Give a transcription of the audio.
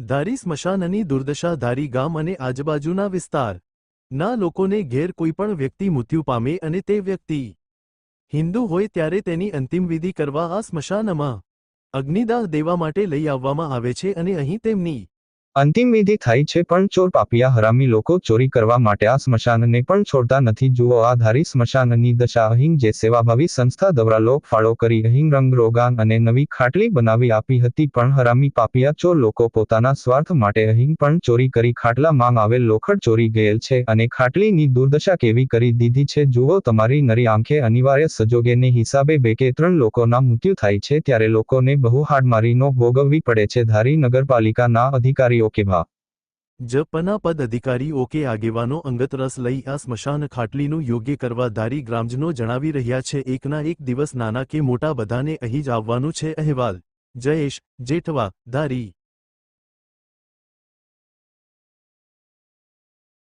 ધારી સ્મશાનની દુર્દશા ધારી ગામ અને આજુબાજુના વિસ્તાર. ના લોકોને ઘેર કોઈપણ વ્યક્તિ મૃત્યુ પામે અને તે વ્યક્તિ હિન્દુ હોય ત્યારે તેની અંતિમવિધિ કરવા આ સ્મશાનમાં અગ્નિદાહ દેવા માટે લઈ આવવામાં આવે છે અને અહીં તેમની અંતિમ વિધિ થાય છે પણ ચોર પાપિયા હરામી લોકો ચોરી કરવા માટે આ સ્મશાનને પણ છોડતા નથી. જુઓ, આ ધારી સ્મશાનની દશા અહીં જે સેવાભાવી સંસ્થા દ્વારા લોક ફાળો કરી અહીં રંગરોગાન અને નવી ખાટલી બનાવી આપી હતી પણ હરામી પાપિયા ચોર લોકો પોતાના સ્વાર્થ માટે અહીં પણ ચોરી કરી ખાટલા માંગ આવેલ લોખંડ ચોરી ગયેલ છે અને ખાટલીની દુર્દશા કેવી કરી દીધી છે. જુઓ, તમારી નરી આંખે અનિવાર્ય સજોગેને હિસાબે બે કે ત્રણ લોકોના મૃત્યુ થાય છે ત્યારે લોકોને બહુ હાડમારીનો ભોગવવી પડે છે. ધારી નગરપાલિકાના અધિકારીઓ ભા. જપના પદ અધિકારી ઓકે આગેવાનો અંગત રસ લઈ આ સ્મશાન ખાટલીનું યોગ્ય કરવા ધારી ગ્રામજનો જણાવી રહ્યા છે, એકના એક દિવસ નાના કે મોટા બધાને અહીં જ આવવાનું છે, અહેવાલ. જયેશ જેઠવા ધારી